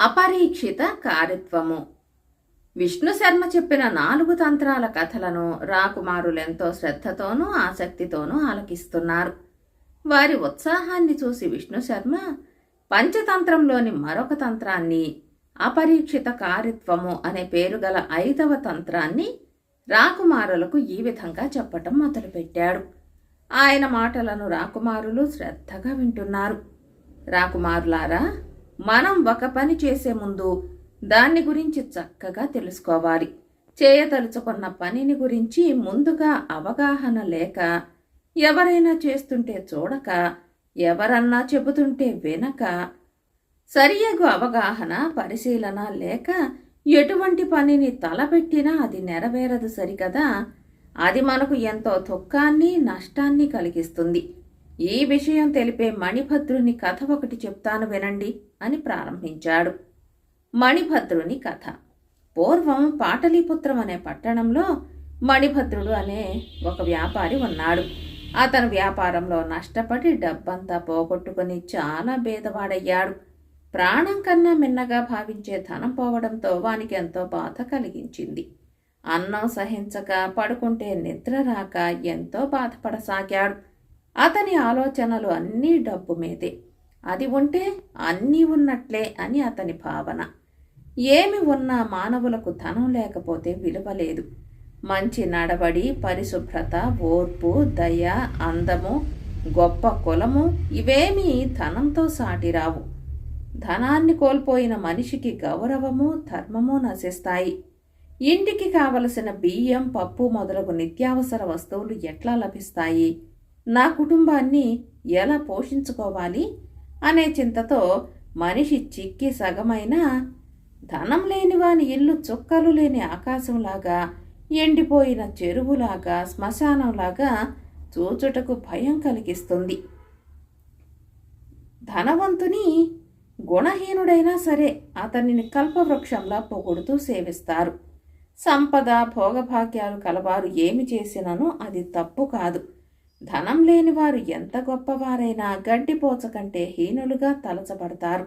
అపరీక్షిత కారిత్వము విష్ణు శర్మ చెప్పిన నాలుగు తంత్రాల కథలను రాకుమారులెంతో శ్రద్ధతోనూ ఆసక్తితోనూ ఆలకిస్తున్నారు. వారి ఉత్సాహాన్ని చూసి విష్ణు శర్మ పంచతంత్రంలోని మరొక తంత్రాన్ని అపరీక్షిత కారిత్వము అనే పేరు గల ఐదవ తంత్రాన్ని రాకుమారులకు ఈ విధంగా చెప్పటం మొదలుపెట్టాడు. ఆయన మాటలను రాకుమారులు శ్రద్ధగా వింటున్నారు. రాకుమారులారా మనం ఒక పని చేసే ముందు దాన్ని గురించి చక్కగా తెలుసుకోవాలి. చేయదలుచుకున్న పనిని గురించి ముందుగా అవగాహన లేక ఎవరైనా చేస్తుంటే చూడక ఎవరన్నా చెబుతుంటే వినక సరియగు అవగాహన పరిశీలన లేక ఎటువంటి పనిని తలపెట్టినా అది నెరవేరదు సరికదా అది మనకు ఎంతో దుఃఖాన్ని నష్టాన్ని కలిగిస్తుంది. ఈ విషయం తెలిపే మణిభద్రుని కథ ఒకటి చెప్తాను వినండి అని ప్రారంభించాడు. మణిభద్రుని కథ. పూర్వం పాటలీపుత్రం అనే పట్టణంలో మణిభద్రుడు అనే ఒక వ్యాపారి ఉన్నాడు. అతను వ్యాపారంలో నష్టపడి డబ్బంతా పోగొట్టుకుని చాలా భేదవాడయ్యాడు. ప్రాణం కన్నా మిన్నగా భావించే ధనం పోవడంతో వానికి ఎంతో బాధ కలిగించింది. అన్నం సహించక పడుకుంటే నిద్ర రాక ఎంతో బాధపడసాగాడు. అతని ఆలోచనలు అన్నీ డబ్బు మీదే. అది ఉంటే అన్నీ ఉన్నట్లే అని అతని భావన. ఏమి ఉన్నా మానవులకు ధనం లేకపోతే విలువ లేదు. మంచి నడవడి పరిశుభ్రత ఓర్పు దయ అందము గొప్ప కులము ఇవేమీ ధనంతో సాటిరావు ధనాన్ని కోల్పోయిన మనిషికి గౌరవము ధర్మము నశిస్తాయి. ఇంటికి కావలసిన బియ్యం పప్పు మొదలగు నిత్యావసర వస్తువులు ఎట్లా లభిస్తాయి? నా కుటుంబాన్ని ఎలా పోషించుకోవాలి అనే చింతతో మనిషి చిక్కి సగమైన ధనం లేని వాని ఇల్లు చుక్కలు లేని ఆకాశంలాగా ఎండిపోయిన చెరువులాగా శ్మశానంలాగా చూచుటకు భయం కలిగిస్తుంది. ధనవంతుని గుణహీనుడైనా సరే అతనిని కల్పవృక్షంలా పొగుడుతూ సేవిస్తారు. సంపద భోగభాగ్యాలు కలవారు ఏమి చేసినను అది తప్పు కాదు. ధనం లేని వారు ఎంత గొప్పవారైనా గడ్డిపోచ కంటే హీనులుగా తలచబడతారు.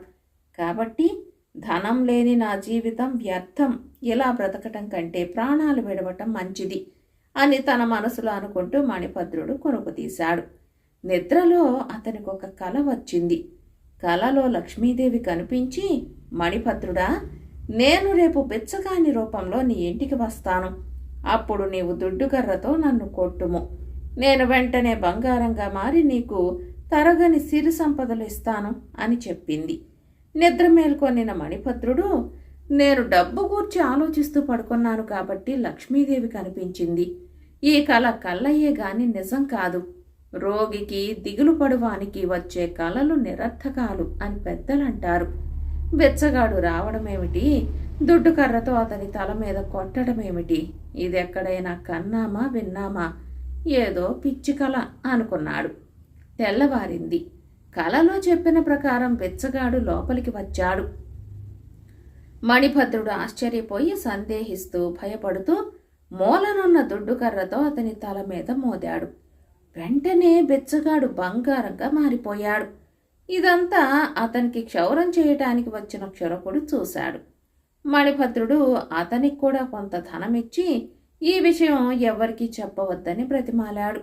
కాబట్టి ధనం లేని నా జీవితం వ్యర్థం. ఇలా బ్రతకటం కంటే ప్రాణాలు విడవటం మంచిది అని తన మనసులో అనుకుంటూ మణిభద్రుడు కొనుకు తీశాడు నిద్రలో అతనికి ఒక కల వచ్చింది. కలలో లక్ష్మీదేవి కనిపించి మణిభద్రుడా నేను రేపు బిచ్చగాని రూపంలో నీ ఇంటికి వస్తాను. అప్పుడు నీవు దుడ్డుకర్రతో నన్ను కొట్టుము. నేను వెంటనే బంగారంగా మారి నీకు తరగని సిరి సంపదలు ఇస్తాను అని చెప్పింది. నిద్ర మేల్కొనిన మణిభద్రుడు నేను డబ్బు గూర్చి ఆలోచిస్తూ పడుకున్నాను కాబట్టి లక్ష్మీదేవి కనిపించింది. ఈ కళ కళ్ళయ్యే గాని నిజం కాదు. రోగికి దిగులు పడువానికి వచ్చే కళలు నిరర్థకాలు అని పెద్దలంటారు. బెచ్చగాడు రావడమేమిటి? దుడ్డు కర్రతో అతని తల మీద కొట్టడమేమిటి? ఇది ఎక్కడైనా కన్నామా విన్నామా? ఏదో పిచ్చి కళ అనుకున్నాడు. తెల్లవారింది. కలలో చెప్పిన ప్రకారం బెచ్చగాడు లోపలికి వచ్చాడు. మణిభద్రుడు ఆశ్చర్యపోయి సందేహిస్తూ భయపడుతూ మూలనున్న దుడ్డుకర్రతో అతని తల మీద మోదాడు. వెంటనే బెచ్చగాడు బంగారంగా మారిపోయాడు. ఇదంతా అతనికి క్షౌరం చేయటానికి వచ్చిన క్షురకుడు చూశాడు. మణిభద్రుడు అతనికి కూడా కొంత ధనమిచ్చి ఈ విషయం ఎవరికీ చెప్పవద్దని ప్రతిమాలాడు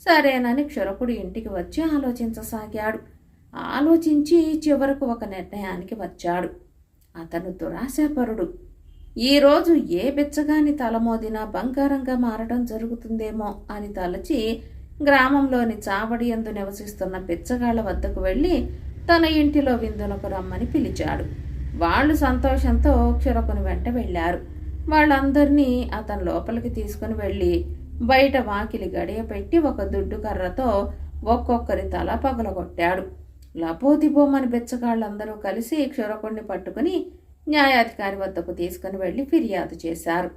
సరేనని క్షురకుడు ఇంటికి వచ్చి ఆలోచించసాగాడు. ఆలోచించి చివరకు ఒక నిర్ణయానికి వచ్చాడు. అతను దురాశాపరుడు. ఈరోజు ఏ బిచ్చగాని తలమోదినా బంగారంగా మారడం జరుగుతుందేమో అని తలచి గ్రామంలోని చావడి ఎందు నివసిస్తున్న బిచ్చగాళ్ళ వద్దకు వెళ్ళి తన ఇంటిలో విందునకు రమ్మని పిలిచాడు. వాళ్ళు సంతోషంతో క్షురకుని వెంట వెళ్ళారు. వాళ్ళందరినీ అతను లోపలికి తీసుకుని వెళ్ళి బయట వాకిలి గడియ పెట్టి ఒక దుడ్డు కర్రతో ఒక్కొక్కరి తల పగలగొట్టాడు. లపోతిపోమని బెచ్చగాళ్ళందరూ కలిసి క్షురకుణ్ణి పట్టుకుని న్యాయాధికారి వద్దకు తీసుకుని వెళ్ళి ఫిర్యాదు చేశారు.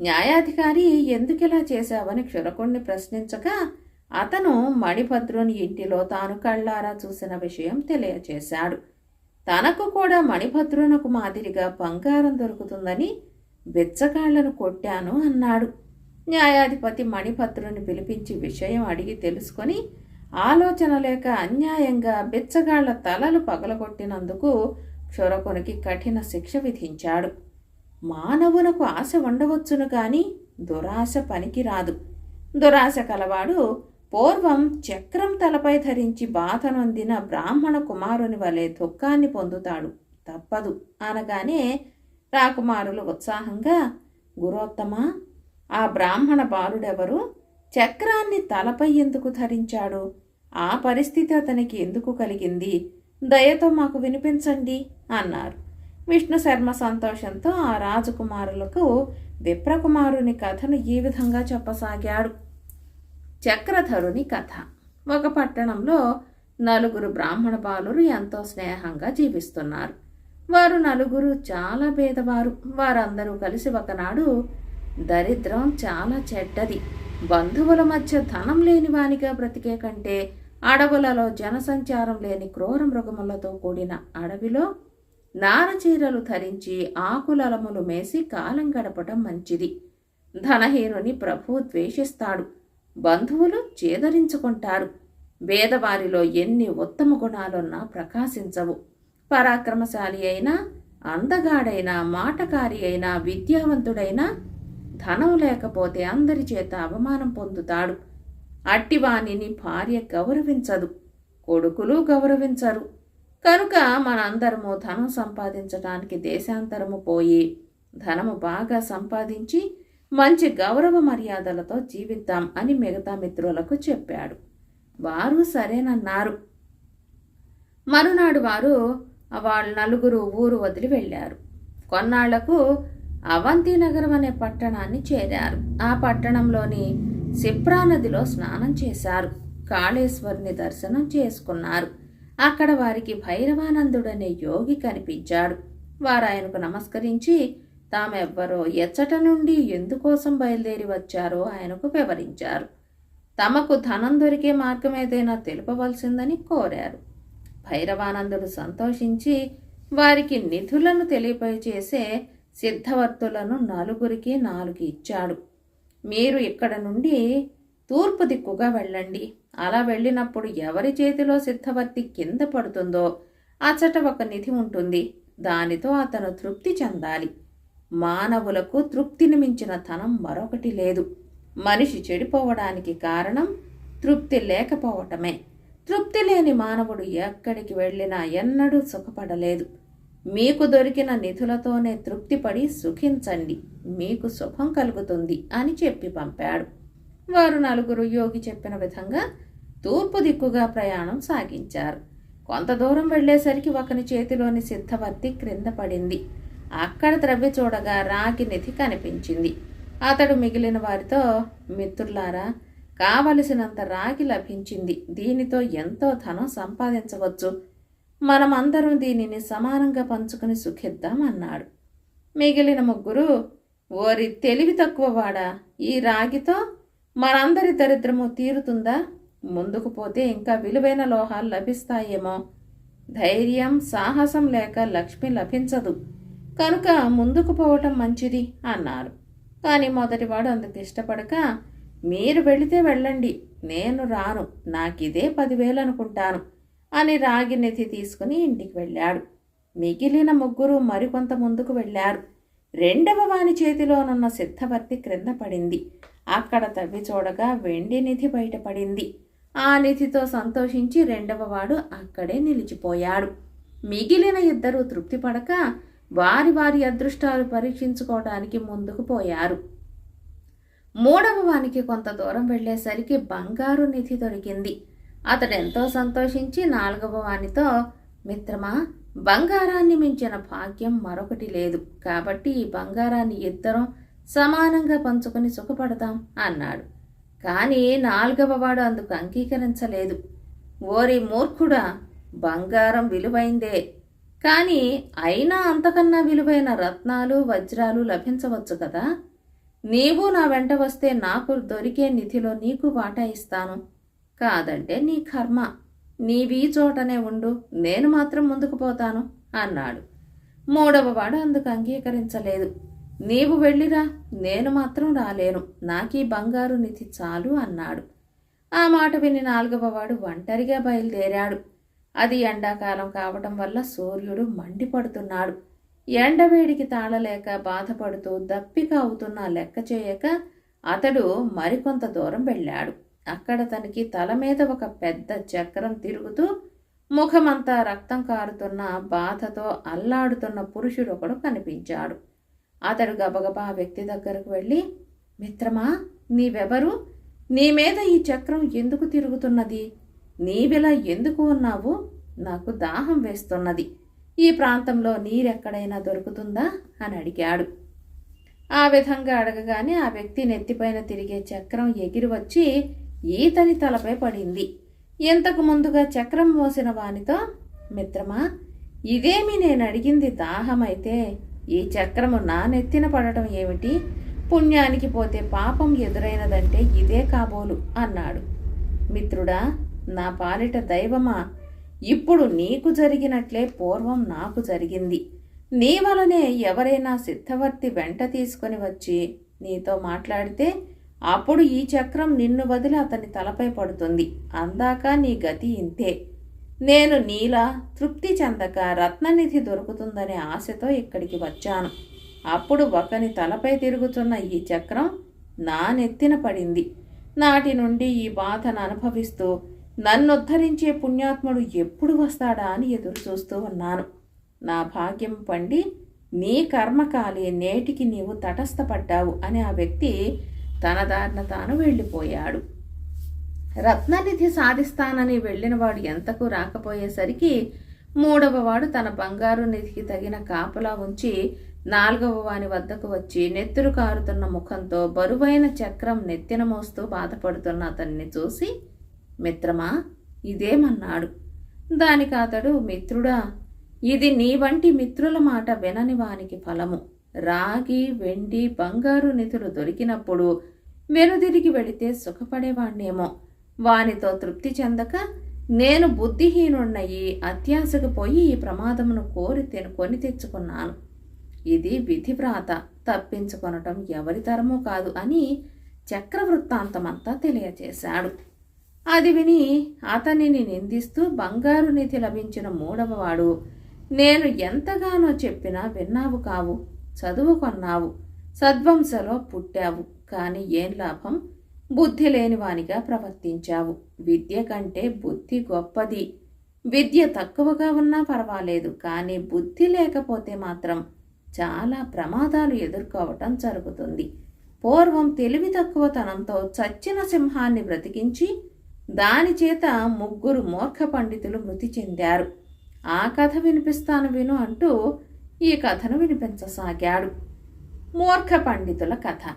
న్యాయాధికారి ఎందుకిలా చేశావని క్షురకుణ్ణి ప్రశ్నించగా అతను మణిభద్రుని ఇంటిలో తాను కళ్ళారా చూసిన విషయం తెలియచేశాడు. తనకు కూడా మణిభద్రునకు మాదిరిగా బంగారం దొరుకుతుందని బెచ్చగాళ్ళను కొట్టాను అన్నాడు. న్యాయాధిపతి మణిపత్రుని పిలిపించి విషయం అడిగి తెలుసుకొని ఆలోచన లేక అన్యాయంగా బిచ్చగాళ్ళ తలలు పగలగొట్టినందుకు క్షురకునికి కఠిన శిక్ష విధించాడు. మానవులకు ఆశ ఉండవచ్చును కాని దురాశ పనికిరాదు. దురాశ కలవాడు పూర్వం చక్రం తలపై ధరించి బాధనొందిన బ్రాహ్మణ కుమారుని వలె దుఃఖాన్ని పొందుతాడు. తప్పదు అనగానే రాకుమారులు ఉత్సాహంగా గురోత్తమ ఆ బ్రాహ్మణ బాలుడెవరు? చక్రాన్ని తలపై ఎందుకు ధరించాడు? ఆ పరిస్థితి అతనికి ఎందుకు కలిగింది? దయతో మాకు వినిపించండి అన్నారు. విష్ణు శర్మ సంతోషంతో ఆ రాజకుమారులకు విప్రకుమారుని కథను ఈ విధంగా చెప్పసాగాడు. చక్రధరుని కథ. ఒక పట్టణంలో నలుగురు బ్రాహ్మణ బాలురు ఎంతో స్నేహంగా జీవిస్తున్నారు. వారు నలుగురు చాలా పేదవారు. వారందరూ కలిసి ఒకనాడు దరిద్రం చాలా చెడ్డది. బంధువుల మధ్య ధనం లేని వానిగా బ్రతికే కంటే అడవులలో జనసంచారం లేని క్రూర మృగములతో కూడిన అడవిలో నారచీరలు ధరించి ఆకులలములు మేసి కాలం గడపటం మంచిది. ధనహీనుని ప్రభు ద్వేషిస్తాడు. బంధువులు చేదరించుకుంటారు. వేదవారిలో ఎన్ని ఉత్తమ గుణాలున్నా ప్రకాశించవు. పరాక్రమశాలి అయినా అందగాడైనా మాటకారి అయినా విద్యావంతుడైనా ధనం లేకపోతే అందరి చేత అవమానం పొందుతాడు. అట్టివాణిని భార్య గౌరవించదు కొడుకులు గౌరవించరు. కనుక మనందరము ధనం సంపాదించడానికి దేశాంతరము పోయి ధనము బాగా సంపాదించి మంచి గౌరవ మర్యాదలతో జీవిద్దాం అని మిగతా మిత్రులకు చెప్పాడు. వారు సరేనన్నారు. మరునాడు వారు వాళ్ళు నలుగురు ఊరు వదిలి వెళ్ళారు. కొన్నాళ్ళకు అవంతి నగరం అనే పట్టణాన్ని చేరారు. ఆ పట్టణంలోని సిప్రా నదిలో స్నానం చేశారు. కాళేశ్వరుని దర్శనం చేసుకున్నారు. అక్కడ వారికి భైరవానందుడనే యోగి కనిపించాడు. వారు ఆయనకు నమస్కరించి తామెవ్వరో ఎచ్చట నుండి ఎందుకోసం బయలుదేరి వచ్చారో? ఆయనకు వివరించారు. తమకు ధనం దొరికే మార్గం ఏదైనా తెలుపవలసిందని కోరారు. భైరవానందుడు సంతోషించి వారికి నిధులను తెలియపచేసే సిద్ధవర్తులను నలుగురికి నాలుగు ఇచ్చాడు. మీరు ఇక్కడ నుండి తూర్పు దిక్కుగా వెళ్ళండి. అలా వెళ్ళినప్పుడు ఎవరి చేతిలో సిద్ధవర్తి కింద పడుతుందో అచ్చట ఒక నిధి ఉంటుంది. దానితో అతను తృప్తి చెందాలి. మానవులకు తృప్తిని మించిన ధనం మరొకటి లేదు. మనిషి చెడిపోవడానికి కారణం తృప్తి లేకపోవటమే. తృప్తి లేని మానవుడు ఎక్కడికి వెళ్ళినా ఎన్నడూ సుఖపడలేదు. మీకు దొరికిన నిధులతోనే తృప్తిపడి సుఖించండి. మీకు సుఖం కలుగుతుంది అని చెప్పి పంపాడు. వారు నలుగురు యోగి చెప్పిన విధంగా తూర్పు దిక్కుగా ప్రయాణం సాగించారు. కొంత దూరం వెళ్ళేసరికి ఒకని చేతిలోని సిద్ధవర్తి క్రింద పడింది. అక్కడ ద్రవ్య చూడగా రాగి నిధి కనిపించింది. అతడు మిగిలిన వారితో మిత్రులారా కావలసినంత రాగి లభించింది. దీనితో ఎంతో ధనం సంపాదించవచ్చు. మనమందరం దీనిని సమానంగా పంచుకుని సుఖిద్దాం అన్నాడు మిగిలిన ముగ్గురు ఓరి తెలివి తక్కువవాడా? ఈ రాగితో మనందరి దరిద్రము తీరుతుందా? ముందుకు పోతే ఇంకా విలువైన లోహాలు లభిస్తాయేమో. ధైర్యం సాహసం లేక లక్ష్మి లభించదు. కనుక ముందుకు పోవటం మంచిది అన్నారు. కానీ మొదటివాడు అందుకు ఇష్టపడక మీరు వెళితే వెళ్ళండి. నేను రాను. నాకిదే పదివేలు అనుకుంటాను అని రాగి నిధి తీసుకుని ఇంటికి వెళ్ళాడు. మిగిలిన ముగ్గురు మరికొంత ముందుకు వెళ్ళారు. రెండవ వాని చేతిలోనున్న సిద్ధవర్తి క్రింద పడింది. అక్కడ తవ్వి చూడగా వెండి నిధి బయటపడింది ఆ నిధితో సంతోషించి రెండవ వాడు అక్కడే నిలిచిపోయాడు. మిగిలిన ఇద్దరు తృప్తి పడక వారి వారి అదృష్టాలు పరీక్షించుకోవడానికి ముందుకు పోయారు. మూడవ వానికి కొంత దూరం వెళ్ళేసరికి బంగారు నిధి దొరికింది. అతడెంతో సంతోషించి నాలుగవ వానితో మిత్రమా బంగారాన్ని మించిన భాగ్యం మరొకటి లేదు. కాబట్టి ఈ బంగారాన్ని ఇద్దరం సమానంగా పంచుకొని సుఖపడతాం అన్నాడు. కానీ నాలుగవ వాడు అందుకు అంగీకరించలేదు. ఓరి మూర్ఖుడా బంగారం విలువైందే. కానీ అయినా అంతకన్నా విలువైన రత్నాలు వజ్రాలు లభించవచ్చు కదా? నీవు నా వెంట వస్తే నాకు దొరికే నిధిలో నీకు వాటా ఇస్తాను. కాదంటే నీ కర్మ. నీవీ చోటనే ఉండు. నేను మాత్రం ముందుకు పోతాను అన్నాడు. మూడవవాడు అందుకు అంగీకరించలేదు. నీవు వెళ్ళిరా. నేను మాత్రం రాలేను. నాకీ బంగారు నిధి చాలు అన్నాడు. ఆ మాట విని నాలుగవవాడు ఒంటరిగా బయలుదేరాడు. అది ఎండాకాలం కావటం వల్ల సూర్యుడు మండిపడుతున్నాడు. ఎండవేడికి తాళలేక బాధపడుతూ దప్పిక అవుతున్న లెక్క చేయక అతడు మరికొంత దూరం వెళ్ళాడు. అక్కడ తనకి తల మీద ఒక పెద్ద చక్రం తిరుగుతూ ముఖమంతా రక్తం కారుతున్న బాధతో అల్లాడుతున్న పురుషుడు ఒకడు కనిపించాడు. అతడు గబగబా వ్యక్తి దగ్గరకు వెళ్ళి మిత్రమా నీవెవరు? నీ మీద ఈ చక్రం ఎందుకు తిరుగుతున్నది? నీవిలా ఎందుకు ఉన్నావు? నాకు దాహం వేస్తున్నది. ఈ ప్రాంతంలో నీరెక్కడైనా దొరుకుతుందా? అని అడిగాడు. ఆ విధంగా అడగగానే ఆ వ్యక్తి నెత్తిపైన తిరిగే చక్రం ఎగిరి వచ్చి ఈతని తలపై పడింది. ఇంతకు ముందుగా చక్రం మోసిన వానితో మిత్రమా ఇదేమి నేను అడిగింది దాహమైతే ఈ చక్రము నా నెత్తిన పడటం ఏమిటి? పుణ్యానికి పోతే పాపం ఎదురైనదంటే ఇదే కాబోలు అన్నాడు. మిత్రుడా నా పాలిట దైవమా? ఇప్పుడు నీకు జరిగినట్లే పూర్వం నాకు జరిగింది. నీ వలనే ఎవరైనా సిద్ధవర్తి వెంట తీసుకొని వచ్చి నీతో మాట్లాడితే అప్పుడు ఈ చక్రం నిన్ను వదిలి అతని తలపై పడుతుంది. అందాక నీ గతి ఇంతే. నేను నీలా తృప్తి చెందక రత్ననిధి దొరుకుతుందనే ఆశతో ఇక్కడికి వచ్చాను. అప్పుడు ఒకని తలపై తిరుగుతున్న ఈ చక్రం నా నెత్తిన పడింది. నాటి నుండి ఈ బాధను అనుభవిస్తూ నన్నుద్ధరించే పుణ్యాత్ముడు ఎప్పుడు వస్తాడా అని ఎదురు చూస్తూ ఉన్నాను. నా భాగ్యం పండి నీ కర్మకాలి నేటికి నీవు తటస్థపడ్డావు అని ఆ వ్యక్తి తన దారిన తాను వెళ్ళిపోయాడు. రత్ననిధి సాధిస్తానని వెళ్ళినవాడు ఎంతకు రాకపోయేసరికి మూడవ వాడు తన బంగారు నిధికి తగిన కాపలా ఉంచి నాలుగవ వాని వద్దకు వచ్చి నెత్తురు కారుతున్న ముఖంతో బరువైన చక్రం నెత్తిన మోస్తూ బాధపడుతున్న అతన్ని చూసి మిత్రమా ఇదేమన్నాడు. దానికి అతడు మిత్రుడా ఇది నీ వంటి మిత్రుల మాట వినని వానికి ఫలము. రాగి వెండి బంగారు నిధులు దొరికినప్పుడు వెనుదిరిగి వెళితే సుఖపడేవాణ్ణేమో. వానితో తృప్తి చెందక నేను బుద్ధిహీనున్నయి అత్యాశకు పోయి ఈ ప్రమాదమును కోరి కొని తెచ్చుకున్నాను. ఇది విధివ్రాత తప్పించుకొనటం ఎవరి తరమూ కాదు అని చక్రవృత్తాంతమంతా తెలియచేశాడు. అది విని అతనిని నిందిస్తూ బంగారు నిధి లభించిన మూడవవాడు నేను ఎంతగానో చెప్పినా విన్నావు కావు చదువు కొన్నావు సద్వంశలో పుట్టావు కానీ ఏం లాభం? బుద్ధి లేనివానిగా ప్రవర్తించావు. విద్య కంటే బుద్ధి గొప్పది. విద్య తక్కువగా ఉన్నా పర్వాలేదు కానీ బుద్ధి లేకపోతే మాత్రం చాలా ప్రమాదాలు ఎదుర్కోవటం జరుగుతుంది. పూర్వం తెలివి తక్కువతనంతో చచ్చిన సింహాన్ని బ్రతికించి దానిచేత ముగ్గురు మూర్ఖ పండితులు మృతి చెందారు. ఆ కథ వినిపిస్తాను విను అంటూ ఈ కథను వినిపించసాగాడు. మూర్ఖ పండితుల కథ.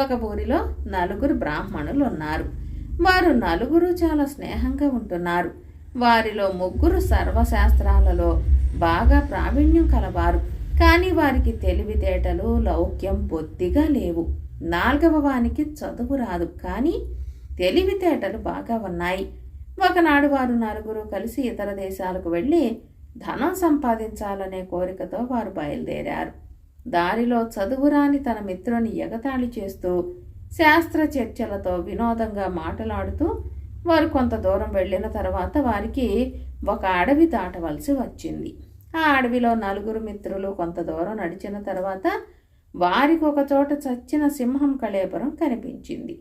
ఒక ఊరిలో నలుగురు బ్రాహ్మణులు ఉన్నారు వారు నలుగురు చాలా స్నేహంగా ఉంటున్నారు. వారిలో ముగ్గురు సర్వశాస్త్రాలలో బాగా ప్రావీణ్యం కలవారు. కానీ వారికి తెలివితేటలు లౌక్యం బొత్తిగా లేవు. నాలుగవ వానికి చదువు రాదు. కానీ తెలివితేటలు బాగా ఉన్నాయి. ఒకనాడు వారు నలుగురు కలిసి ఇతర దేశాలకు వెళ్ళి ధనం సంపాదించాలనే కోరికతో వారు బయలుదేరారు. దారిలో చదువురాని తన మిత్రుని ఎగతాళి చేస్తూ శాస్త్ర చర్చలతో వినోదంగా మాటలాడుతూ వారు కొంత దూరం వెళ్ళిన తర్వాత వారికి ఒక అడవి దాటవలసి వచ్చింది. ఆ అడవిలో నలుగురు మిత్రులు కొంత దూరం నడిచిన తర్వాత వారికి ఒక చోట చచ్చిన సింహం కళేపురం కనిపించింది.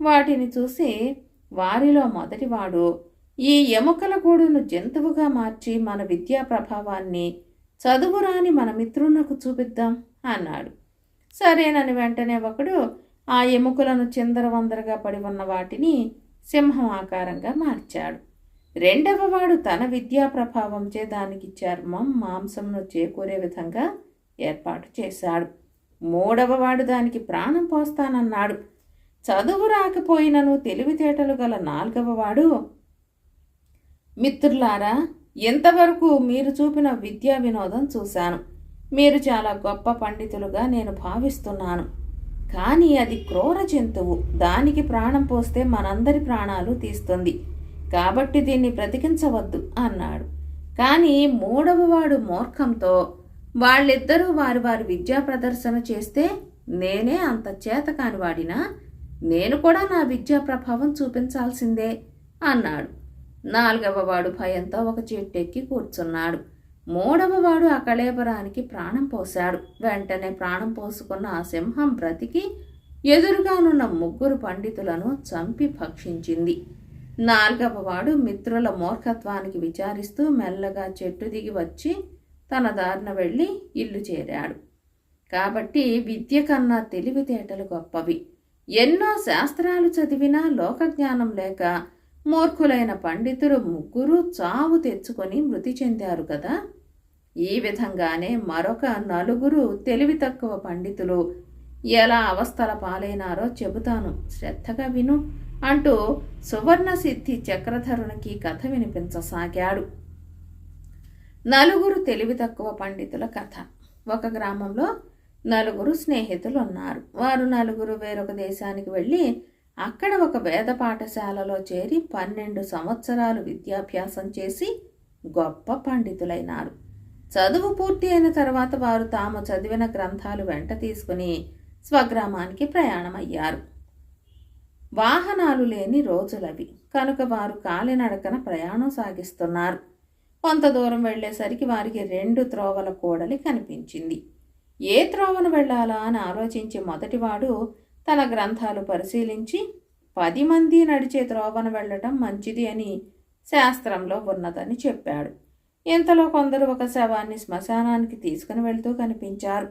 వాటిని చూసి వారిలో మొదటివాడు ఈ ఎముకల గూడును జంతువుగా మార్చి మన విద్యా ప్రభావాన్ని చదువురాని మన మిత్రునకు చూపిద్దాం అన్నాడు. సరేనని వెంటనే ఒకడు ఆ ఎముకలను చిందరవందరగా పడి ఉన్న వాటిని సింహం ఆకారంగా మార్చాడు. రెండవ వాడు తన విద్యా ప్రభావంచే దానికి చర్మం మాంసంను చేకూరే విధంగా ఏర్పాటు చేశాడు. మూడవ వాడు దానికి ప్రాణం పోస్తానన్నాడు. చదువు రాకపోయినను తెలివితేటలు గల నాలుగవ వాడు. మిత్రులారా ఎంతవరకు మీరు చూపిన విద్యా వినోదం చూశాను. మీరు చాలా గొప్ప పండితులుగా నేను భావిస్తున్నాను. కానీ అది క్రూర జంతువు. దానికి ప్రాణం పోస్తే మనందరి ప్రాణాలు తీస్తుంది. కాబట్టి దీన్ని బ్రతికించవద్దు అన్నాడు. కానీ మూడవవాడు మూర్ఖంతో వాళ్ళిద్దరూ వారి వారి విద్యా ప్రదర్శన చేస్తే నేనే అంత చేతకాని వాడినా నేను కూడా నా విద్యా ప్రభావం చూపించాల్సిందే అన్నాడు. నాలుగవవాడు భయంతో ఒక చెట్టు ఎక్కి కూర్చున్నాడు. మూడవ వాడు ఆ కళేబరానికి ప్రాణం పోశాడు. వెంటనే ప్రాణం పోసుకున్న ఆ సింహం బ్రతికి ఎదురుగానున్న ముగ్గురు పండితులను చంపి భక్షించింది. నాలుగవవాడు మిత్రుల మూర్ఖత్వానికి విచారిస్తూ మెల్లగా చెట్టు దిగి వచ్చి తన దారిన వెళ్ళి ఇల్లు చేరాడు. కాబట్టి విద్య కన్నా తెలివితేటలు గొప్పవి. ఎన్నో శాస్త్రాలు చదివినా లోకజ్ఞానం లేక మూర్ఖులైన పండితులు ముగ్గురు చావు తెచ్చుకొని మృతి చెందారు కదా. ఈ విధంగానే మరొక నలుగురు తెలివి తక్కువ పండితులు ఎలా అవస్థల పాలైనారో చెబుతాను. శ్రద్ధగా విను అంటూ సువర్ణసిద్ధి చక్రధరునికి కథ వినిపించసాగాడు. నలుగురు తెలివి తక్కువ పండితుల కథ. ఒక గ్రామంలో నలుగురు స్నేహితులు ఉన్నారు వారు నలుగురు వేరొక దేశానికి వెళ్ళి అక్కడ ఒక వేద పాఠశాలలో చేరి పన్నెండు సంవత్సరాలు విద్యాభ్యాసం చేసి గొప్ప పండితులైనారు. చదువు పూర్తి అయిన తర్వాత వారు తాము చదివిన గ్రంథాలు వెంట తీసుకుని స్వగ్రామానికి ప్రయాణమయ్యారు. వాహనాలు లేని రోజులవి. కనుక వారు కాలినడకన ప్రయాణం సాగిస్తున్నారు. కొంత దూరం వెళ్ళేసరికి వారికి రెండు త్రోవల కోడలి కనిపించింది. ఏ త్రోవన వెళ్ళాలా అని ఆలోచించి మొదటివాడు తన గ్రంథాలు పరిశీలించి పది మంది నడిచే త్రోవన వెళ్ళటం మంచిది అని శాస్త్రంలో ఉన్నదని చెప్పాడు. ఇంతలో కొందరు ఒక శవాన్ని శ్మశానానికి తీసుకుని వెళ్తూ కనిపించారు.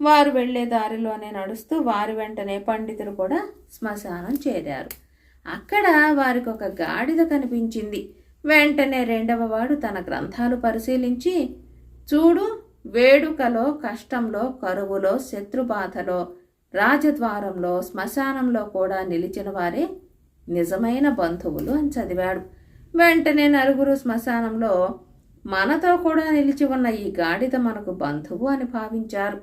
వారు వెళ్ళే దారిలోనే నడుస్తూ వారి వెంటనే పండితులు కూడా శ్మశానం చేరారు. అక్కడ వారికి ఒక గాడిద కనిపించింది. వెంటనే రెండవ వాడు తన గ్రంథాలు పరిశీలించి చూడు వేడుకలో కష్టంలో కరువులో శత్రుబాధలో రాజద్వారంలో శ్మశానంలో కూడా నిలిచిన వారే నిజమైన బంధువులు అని చదివాడు. వెంటనే నలుగురు శ్మశానంలో మనతో కూడా నిలిచి ఉన్న ఈ గాడిద మనకు బంధువు అని భావించారు.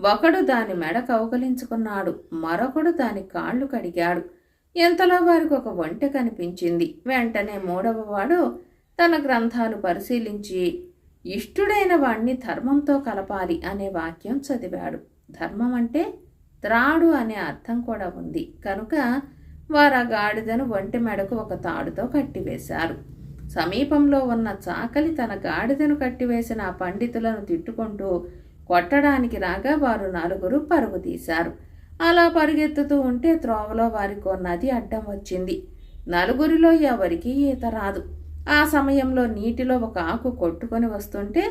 ఒకడు దాని మెడ కౌకలించుకున్నాడు మరొకడు దాని కాళ్ళు కడిగాడు. ఇంతలో వారికి ఒక వంట కనిపించింది. వెంటనే మూడవ వాడు తన గ్రంథాలు పరిశీలించి ఇష్టుడైన వాణ్ణి ధర్మంతో కలపాలి అనే వాక్యం చదివాడు. ధర్మం అంటే త్రాడు అనే అర్థం కూడా ఉంది. కనుక వారు ఆ గాడిదను ఒంటి మెడకు ఒక తాడుతో కట్టివేశారు. సమీపంలో ఉన్న చాకలి తన గాడిదను కట్టివేసిన ఆ పండితులను తిట్టుకుంటూ కొట్టడానికి రాగా వారు నలుగురు పరుగు తీశారు. అలా పరిగెత్తుతూ ఉంటే త్రోవలో వారికో నది అడ్డం వచ్చింది. నలుగురిలో ఎవరికి ఈత రాదు. ఆ సమయంలో నీటిలో ఒక ఆకు కొట్టుకొని వస్తుంటే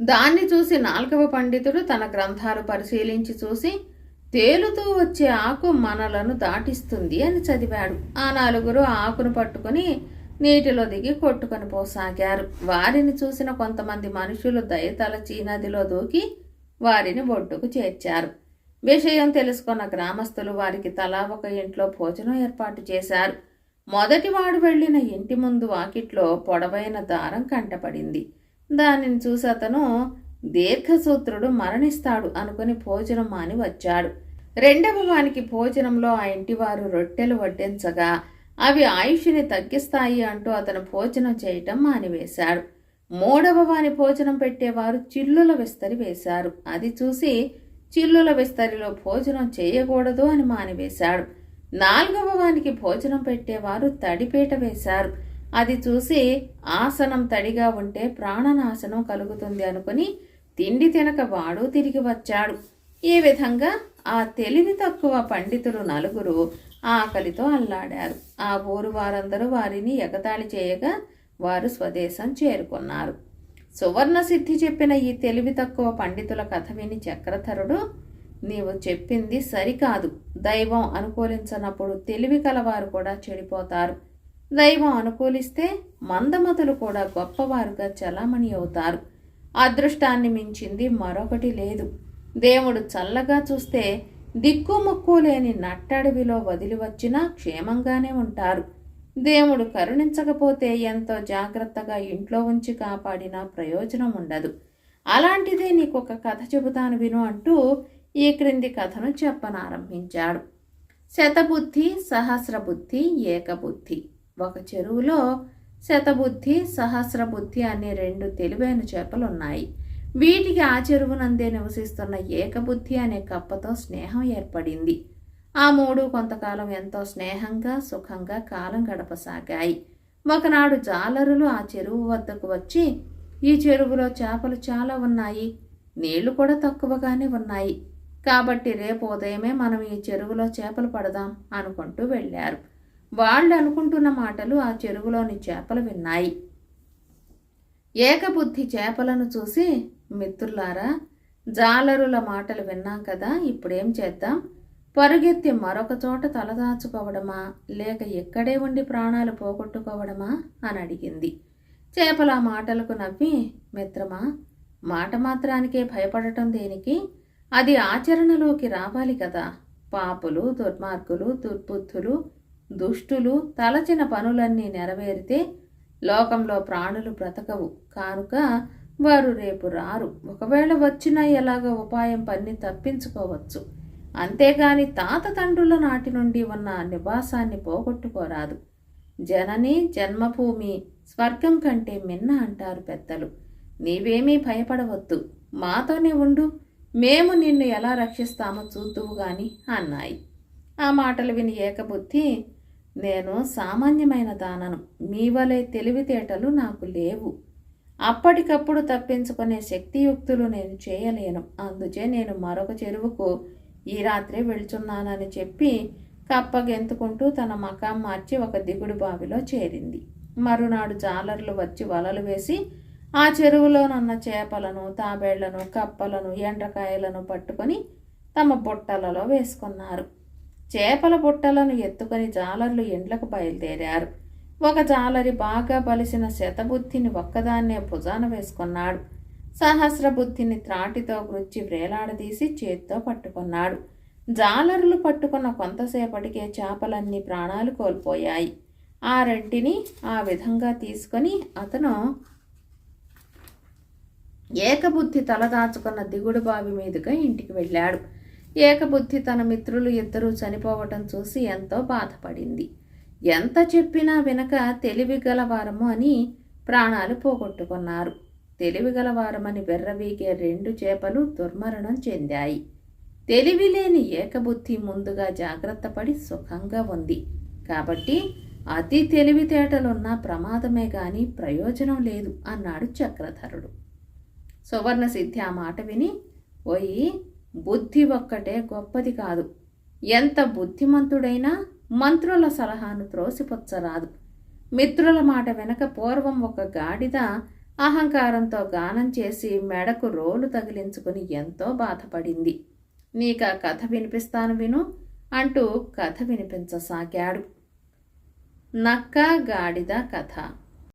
దాన్ని చూసి నాల్గవ పండితుడు తన గ్రంథాలు పరిశీలించి చూసి తేలుతూ వచ్చే ఆకు మనలను దాటిస్తుంది అని చదివాడు. ఆ నలుగురు ఆకును పట్టుకుని నీటిలో దిగి కొట్టుకొని పోసాగారు. వారిని చూసిన కొంతమంది మనుషులు దయతలచి నదిలో దూకి వారిని ఒడ్డుకు చేర్చారు. విషయం తెలుసుకున్న గ్రామస్తులు వారికి తలా ఒక ఇంట్లో భోజనం ఏర్పాటు చేశారు. మొదటివాడు వెళ్ళిన ఇంటి ముందు వాకిట్లో పొడవైన దారం కంటపడింది. దానిని చూసి అతను దీర్ఘసూత్రుడు మరణిస్తాడు అనుకుని భోజనం మాని వచ్చాడు రెండవ వానికి భోజనంలో ఆ ఇంటివారు రొట్టెలు వడ్డించగా అవి ఆయుష్ని తగ్గిస్తాయి అంటూ అతను భోజనం చేయటం మానివేశాడు. మూడవ వాని భోజనం పెట్టేవారు చిల్లుల విస్తరి వేశారు. అది చూసి చిల్లుల విస్తరిలో భోజనం చేయకూడదు అని మానివేశాడు. నాలుగవ వానికి భోజనం పెట్టేవారు తడిపీట వేశారు. అది చూసి ఆసనం తడిగా ఉంటే ప్రాణనాశనం కలుగుతుంది అనుకుని తిండి తినక వాడు తిరిగి వచ్చాడు. ఈ విధంగా ఆ తెలివి తక్కువ పండితులు నలుగురు ఆకలితో అల్లాడారు. ఆ ఊరు వారందరూ వారిని ఎగతాళి చేయగా వారు స్వదేశం చేరుకున్నారు. సువర్ణ సిద్ధి చెప్పిన ఈ తెలివి తక్కువ పండితుల కథ విని చక్రధరుడు నీవు చెప్పింది సరికాదు. దైవం అనుకూలించనప్పుడు తెలివి కలవారు కూడా చెడిపోతారు. దైవం అనుకూలిస్తే మందమతులు కూడా గొప్పవారుగా చలామణి అవుతారు. అదృష్టాన్ని మించింది మరొకటి లేదు. దేవుడు చల్లగా చూస్తే దిక్కుముక్కు లేని నట్టడవిలో వదిలి వచ్చినా క్షేమంగానే ఉంటారు. దేవుడు కరుణించకపోతే ఎంతో జాగ్రత్తగా ఇంట్లో ఉంచి కాపాడినా ప్రయోజనం ఉండదు. అలాంటిదే నీకొక కథ చెబుతాను విను అంటూ ఈ క్రింది కథను చెప్పనారంభించాడు. శతబుద్ధి సహస్రబుద్ధి ఏకబుద్ధి. ఒక చెరువులో శతబుద్ధి సహస్రబుద్ధి అనే రెండు తెలివైన చేపలున్నాయి. వీటికి ఆ చెరువునందే నివసిస్తున్న ఏకబుద్ధి అనే కప్పతో స్నేహం ఏర్పడింది. ఆ మూడు కొంతకాలం ఎంతో స్నేహంగా సుఖంగా కాలం గడపసాగాయి. ఒకనాడు జాలరులు ఆ చెరువు వద్దకు వచ్చి ఈ చెరువులో చేపలు చాలా ఉన్నాయి. నీళ్ళు కూడా తక్కువగానే ఉన్నాయి. కాబట్టి రేపు ఉదయమే మనం ఈ చెరువులో చేపలు పడదాం అనుకుంటూ వెళ్ళారు. వాళ్ళు అనుకుంటున్న మాటలు ఆ చెరువులోని చేపలు విన్నాయి. ఏకబుద్ధి చేపలను చూసి మిత్రులారా జాలరుల మాటలు విన్నాం కదా ఇప్పుడేం చేద్దాం? పరుగెత్తి మరొక చోట తలదాచుకోవడమా లేక ఇక్కడే ఉండి ప్రాణాలు పోగొట్టుకోవడమా? అని అడిగింది. చేపల ఆ మాటలకు నవ్వి మిత్రమా మాట మాత్రానికే భయపడటం దేనికి? అది ఆచరణలోకి రావాలి కదా. పాపులు దుర్మార్గులు దుర్బుద్ధులు దుష్టులు తలచిన పనులన్నీ నెరవేరితే లోకంలో ప్రాణులు బ్రతకవు. కానుక వారు రేపు రారు. ఒకవేళ వచ్చినా ఎలాగ ఉపాయం పన్ని తప్పించుకోవచ్చు. అంతేగాని తాత తండ్రుల నాటి నుండి ఉన్న నివాసాన్ని పోగొట్టుకోరాదు. జనని జన్మభూమి స్వర్గం కంటే మిన్న అంటారు పెద్దలు. నీవేమీ భయపడవద్దు. మాతోనే ఉండు. మేము నిన్ను ఎలా రక్షిస్తామో చూద్దువు గాని అన్నాయి. ఆ మాటలు విని ఏకబుద్ధి నేను సామాన్యమైన దానను మీ వలె తెలివితేటలు నాకు లేవు. అప్పటికప్పుడు తప్పించుకునే శక్తియుక్తులు నేను చేయలేను. అందుచే నేను మరొక చెరువుకు ఈ రాత్రే వెళ్తున్నానని చెప్పి కప్పగెంతుకుంటూ తన మకాం మార్చి ఒక దిగుడు బావిలో చేరింది. మరునాడు జాలర్లు వచ్చి వలలు వేసి ఆ చెరువులోనున్న చేపలను తాబేళ్ళను కప్పలను ఎండ్రకాయలను పట్టుకొని తమ బుట్టలలో వేసుకున్నారు. చేపల బుట్టలను ఎత్తుకొని జాలర్లు ఇండ్లకు బయలుదేరారు. ఒక జాలరి బాగా బలిసిన శతబుద్ధిని ఒక్కదాన్నే భుజాన వేసుకున్నాడు. సహస్రబుద్ధిని త్రాటితో గుచ్చి వ్రేలాడదీసి చేత్తో పట్టుకున్నాడు. జాలరులు పట్టుకున్న కొంతసేపటికే చేపలన్నీ ప్రాణాలు కోల్పోయాయి. ఆ రెంటిని ఆ విధంగా తీసుకొని అతను ఏకబుద్ధి తలదాచుకున్న దిగుడు బావి మీదుగా ఇంటికి వెళ్ళాడు. ఏకబుద్ధి తన మిత్రులు ఇద్దరూ చనిపోవటం చూసి ఎంతో బాధపడింది. ఎంత చెప్పినా వినక తెలివిగలవారము అని ప్రాణాలు పోగొట్టుకున్నారు. తెలివిగలవారమని వెర్రవీగే రెండు చేపలు దుర్మరణం చెందాయి. తెలివిలేని ఏకబుద్ధి ముందుగా జాగ్రత్త పడి సుఖంగా ఉంది. కాబట్టి అతి తెలివితేటలున్న ప్రమాదమే గాని ప్రయోజనం లేదు అన్నాడు చక్రధరుడు. సువర్ణ సిద్ధి ఆ మాట విని ఓయి బుద్ధి ఒక్కటే గొప్పది కాదు. ఎంత బుద్ధిమంతుడైనా మంత్రుల సలహాను త్రోసిపుచ్చరాదు. మిత్రుల మాట వెనక పూర్వం ఒక గాడిద అహంకారంతో గానం చేసి మెడకు రోలు తగిలించుకుని ఎంతో బాధపడింది. నీకా కథ వినిపిస్తాను విను అంటూ కథ వినిపించసాగాడు. నక్క గాడిద కథ.